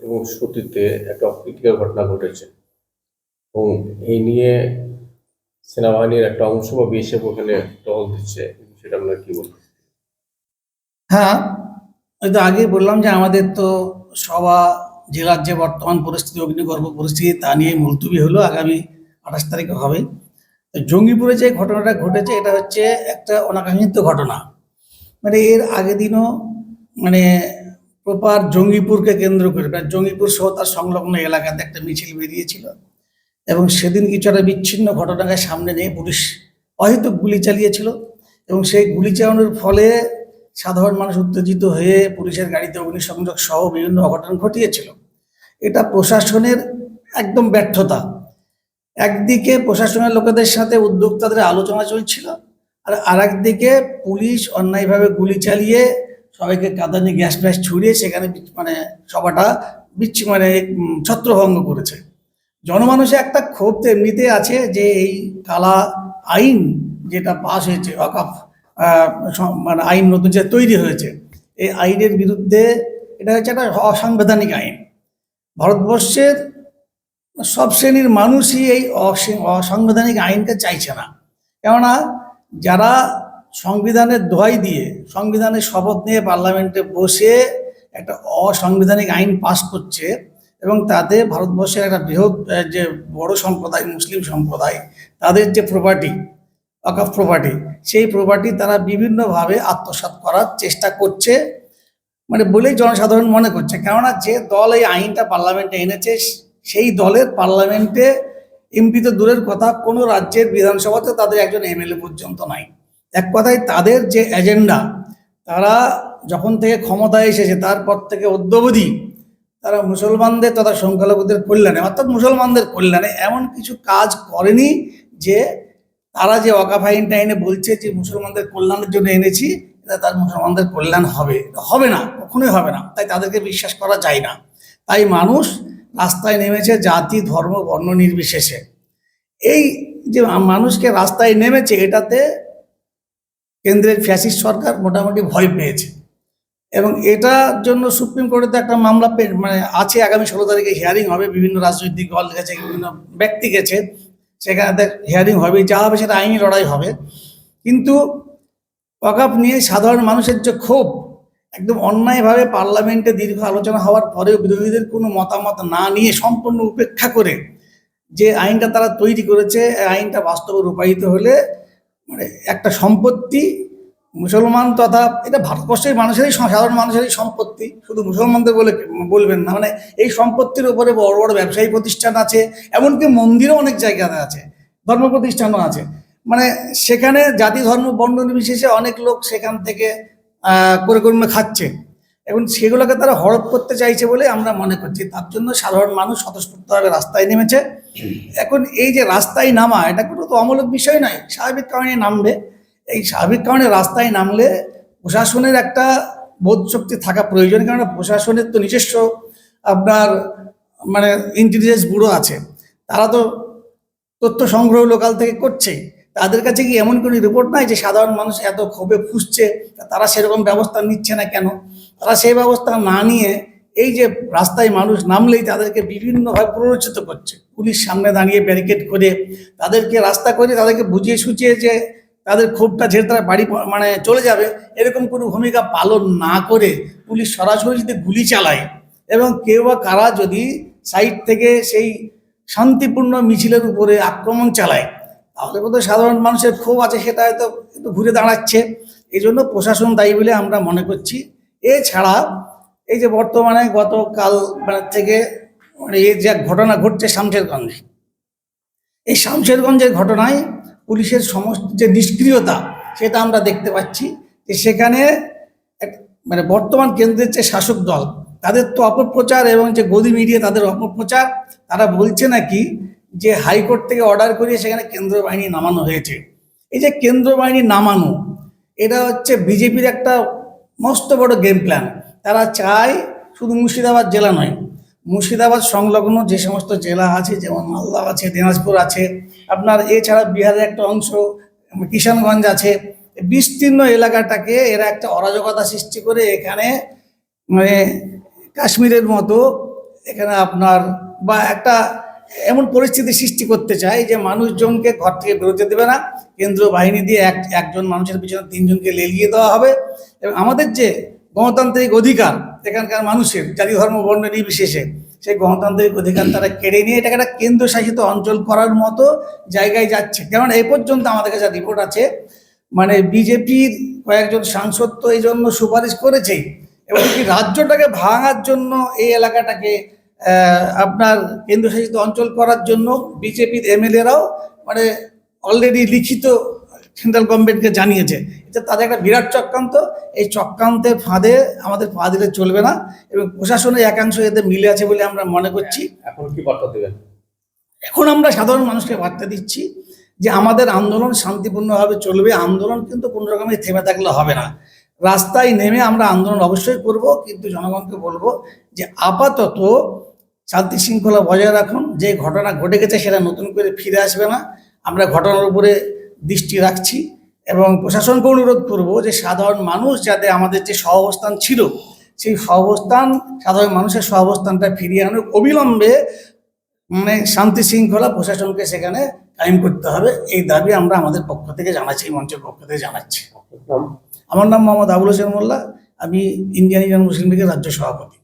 এবং সতীতে একটা অপ্রীতিকর ঘটনা ঘটেছে। এবং এই নিয়ে সেনাবাহিনীর একটা অংশ বা বিএসএফ ওখানে টহল দিচ্ছে, সেটা আপনার কি বলবেন? হ্যাঁ ওই তো আগেই বললাম যে আমাদের তো সভা জেলার যে বর্তমান পরিস্থিতি, অগ্নিগর্ভ পরিস্থিতি, তা নিয়ে মুলতুবি হলো আগামী আঠাশ তারিখে হবে। জঙ্গিপুরে যে ঘটনাটা ঘটেছে, এটা হচ্ছে একটা অনাকাঙ্ক্ষিত ঘটনা। মানে এর আগের দিনও মানে প্রপার জঙ্গিপুরকে কেন্দ্র করে মানে জঙ্গিপুর সহ তার সংলগ্ন এলাকাতে একটা মিছিল বেরিয়েছিল এবং সেদিন কিছু একটা বিচ্ছিন্ন ঘটনাকে সামনে নিয়ে পুলিশ অহেতুক গুলি চালিয়েছিল এবং সেই গুলি চালানোর ফলে সাধারণ মানুষ উত্তেজিত হয়ে পুলিশের গাড়িতে অগ্নিসংযোগ সহ বিভিন্ন অঘটন ঘটিয়েছিল। এটা প্রশাসনের একদম ব্যর্থতা। একদিকে প্রশাসনের লোকেদের সাথে উদ্যোক্তাদের আলোচনা চলছিল আর আরেকদিকে পুলিশ অন্যায়ভাবে গুলি চালিয়ে সবাইকে কাঁদানি গ্যাস ফ্যাস ছুড়িয়ে সেখানে মানে সভাটা বিচ্ছি মানে ছত্রভঙ্গ করেছে। জনমানুষে একটা ক্ষোভ তো এমনিতে আছে যে এই কালা আইন যেটা পাস হয়েছে অকাফ মানে আইন নতুন যে তৈরি হয়েছে, এই আইনের বিরুদ্ধে এটা হচ্ছে একটা অসাংবিধানিক আইন। ভারতবর্ষের সব শ্রেণির মানুষই এই অসে- অসাংবিধানিক আইনকে চাইছে না। কেননা যারা সংবিধানের দোহাই দিয়ে, সংবিধানের শপথ নিয়ে পার্লামেন্টে বসে একটা অসাংবিধানিক আইন পাস করছে এবং তাতে ভারতবর্ষের একটা বৃহৎ যে বড় সম্প্রদায়, মুসলিম সম্প্রদায়, তাদের যে প্রপার্টি অকাফ প্রপার্টি সেই প্রপার্টি তারা বিভিন্নভাবে আত্মসাৎ করার চেষ্টা করছে। মানে বলেই জনসাধারণ মনে করছে, কেননা যে দল এই আইনটা পার্লামেন্টে এনেছে, সেই দলের পার্লামেন্টে এমপি তো দূরের কথা কোনো রাজ্যের বিধানসভাতে তাদের একজন এমএলএ পর্যন্ত নাই। এক কথায় তাদের যে এজেন্ডা তারা যখন থেকে ক্ষমতায় এসেছে, তারপর থেকে অদ্যবধি তারা মুসলমানদের তথা সংখ্যালঘুদের কল্যাণে, অর্থাৎ মুসলমানদের কল্যাণে এমন কিছু কাজ করেনি যে তারা যে ওয়াকাফ এনে বলছে যে মুসলমানদের কল্যাণের জন্য এনেছি, এটা তার মুসলমানদের কল্যাণ হবে। হবে না, কখনোই হবে না। তাই তাদেরকে বিশ্বাস করা যায় না। তাই মানুষ রাস্তায় নেমেছে জাতি, ধর্ম, বর্ণ নির্বিশেষে। এই যে মানুষকে রাস্তায় নেমেছে, এটাতে কেন্দ্রের ফ্যাসিস্ট সরকার মোটামুটি ভয় পেয়েছে। এবং এটার জন্য সুপ্রিম কোর্টে একটা মামলা মানে আছে, আগামী ষোলো তারিখে হিয়ারিং হবে, বিভিন্ন রাজনৈতিক দল গেছে, বিভিন্ন ব্যক্তি গেছে, সেখানে হিয়ারিং হবে, যা হবে সেটা আইনি লড়াই হবে। কিন্তু ওয়াকাপ নিয়ে সাধারণ মানুষের যে ক্ষোভ, একদম অন্যায়ভাবে পার্লামেন্টে দীর্ঘ আলোচনা হওয়ার পরেও বিরোধীদের কোনো মতামত না নিয়ে সম্পূর্ণ উপেক্ষা করে যে আইনটা তারা তৈরি করেছে, আইনটা বাস্তবে রূপায়িত হলে মানে একটা সম্পত্তি মুসলমান তথা এটা ভারতবর্ষের মানুষেরই সাধারণ মানুষেরই সম্পত্তি। শুধু মুসলমানদের বলে বলবেন না মানে এই সম্পত্তির উপরে বড় বড় ব্যবসায়ী প্রতিষ্ঠান আছে, এমনকি মন্দিরও অনেক জায়গাতে আছে, ধর্ম প্রতিষ্ঠানও আছে। মানে সেখানে জাতি ধর্ম বর্ণ নির্বিশেষে অনেক লোক সেখান থেকে করে কর্মে খাচ্ছে। এখন সেগুলোকে তারা হড়প করতে চাইছে বলে আমরা মনে করছি। তার জন্য সাধারণ মানুষ স্বতঃস্ফূর্তভাবে রাস্তায় নেমেছে। এখন এই যে রাস্তায় নামা, এটা কোনো তো অমূলক বিষয় নয়, স্বাভাবিক কারণে নামবে। এই স্বাভাবিক কারণে রাস্তায় নামলে প্রশাসনের একটা বোধ শক্তি থাকা প্রয়োজন কারণ প্রশাসনের তো নিজস্ব আপনার মানে ইন্টেলিজেন্স ব্যুরো আছে। তারা তো তথ্য সংগ্রহ লোকাল থেকে করছে তাদের কাছে কি এমন কোনো রিপোর্ট নাই যে সাধারণ মানুষ এত ক্ষোভে ফুসছে? তারা সেরকম ব্যবস্থা নিচ্ছে না কেন? তারা সেই ব্যবস্থা না নিয়ে এই যে রাস্তায় মানুষ নামলেই তাদেরকে বিভিন্নভাবে প্ররোচিত করছে। পুলিশ সামনে দাঁড়িয়ে ব্যারিকেড করে তাদেরকে রাস্তা করে তাদেরকে বুঝিয়ে সুঝিয়ে যে তাদের ক্ষোভটা ঝেড়ে তারা বাড়ি মানে চলে যাবে, এরকম কোনো ভূমিকা পালন না করে পুলিশ সরাসরি যদি গুলি চালায় এবং কেউ বা কারা যদি সাইড থেকে সেই শান্তিপূর্ণ মিছিলের উপরে আক্রমণ চালায় তাহলে বোধহয় সাধারণ মানুষের ক্ষোভ আছে, সেটা হয়তো একটু ঘুরে দাঁড়াচ্ছে। এই জন্য প্রশাসন দায়ী বলে আমরা মনে করছি। এছাড়া এই যে বর্তমানে গতকাল মানে থেকে মানে এই যে ঘটনা ঘটছে শামশেরগঞ্জে, এই শামশেরগঞ্জের ঘটনায় পুলিশের সমস্ত যে নিষ্ক্রিয়তা, সেটা আমরা দেখতে পাচ্ছি যে সেখানে মানে বর্তমান কেন্দ্রের যে শাসক দল, তাদের তো অপপ্রচার এবং যে গদি মিডিয়া তাদের অপপ্রচার, তারা বলছে নাকি যে হাইকোর্ট থেকে অর্ডার করিয়ে সেখানে কেন্দ্র বাহিনী নামানো হয়েছে। এই যে কেন্দ্র বাহিনী নামানো, এটা হচ্ছে বিজেপির একটা মস্ত বড় গেম প্ল্যান তারা চায় শুধু মুর্শিদাবাদ জেলা নয়, মুর্শিদাবাদ সংলগ্ন যে সমস্ত জেলা আছে, যেমন মালদা আছে, দিনাজপুর আছে, আপনার এছাড়া বিহারের একটা অংশ, কিষানগঞ্জ আছে, বিস্তীর্ণ এলাকাটাকে এরা একটা অরাজকতা সৃষ্টি করে এখানে মানে কাশ্মীরের মতো, এখানে আপনার বা একটা এমন পরিস্থিতি সৃষ্টি করতে চায় যে মানুষজনকে ঘর থেকে বেরোতে দেবে না। কেন্দ্রীয় বাহিনী দিয়ে এক, একজন মানুষের পিছনে তিনজনকে লেলিয়ে দেওয়া হবে। এবং আমাদের যে গণতান্ত্রিক অধিকার, এখানকার মানুষের জাতি ধর্ম বর্ণ নির্বিশেষে, সেই গণতান্ত্রিক অধিকার তারা কেড়ে নিয়ে এটাকে একটা কেন্দ্রশাসিত অঞ্চল করার মতো জায়গায় যাচ্ছে। কারণ এই পর্যন্ত আমাদের কাছে রিপোর্ট আছে মানে বিজেপির কয়েকজন সাংসদ তো এই জন্য সুপারিশ করেছেই। এবং কি রাজ্যটাকে ভাঙার জন্য এই এলাকাটাকে আপনার কেন্দ্রশাসিত অঞ্চল করার জন্য বিজেপির এমএলএরাও মানে অলরেডি লিখিত সেন্ট্রাল গভর্নমেন্টকে জানিয়েছে। এটা তাদের একটা বিরাট চক্রান্ত। এই চক্রান্তের ফাঁদে আমাদের পা দিলে চলবে না এবং প্রশাসনের একাংশ এতে মিলে আছে বলে আমরা মনে করছি। এখন কি বার্তা দেবেন? এখন আমরা সাধারণ মানুষকে বার্তা দিচ্ছি যে আমাদের আন্দোলন শান্তিপূর্ণভাবে চলবে। আন্দোলন কিন্তু কোনো রকমের থেমে থাকলে হবে না। রাস্তায় নেমে আমরা আন্দোলন অবশ্যই করব কিন্তু জনগণকে বলব যে আপাতত শান্তি শৃঙ্খলা বজায় রাখুন, যে ঘটনা ঘটে গেছে সেটা নতুন করে ফিরে আসবে না। আমরা ঘটনার উপরে দৃষ্টি রাখছি এবং প্রশাসনকে অনুরোধ করব যে সাধারণ মানুষ যাতে আমাদের যে সহাবস্থান ছিল, সেই সহাবস্থান, সাধারণ মানুষের সহাবস্থানটা ফিরিয়ে আনুক। অবিলম্বে মানে শান্তি শৃঙ্খলা প্রশাসনকে সেখানে কায়েম করতে হবে, এই দাবি আমরা আমাদের পক্ষ থেকে জানাচ্ছি মঞ্চের পক্ষ থেকে জানাচ্ছি। আমার নাম মোহাম্মদ আবুল হোসেন মোল্লা, আমি ইন্ডিয়ান ইউনিয়ন মুসলিম লীগের রাজ্য সভাপতি।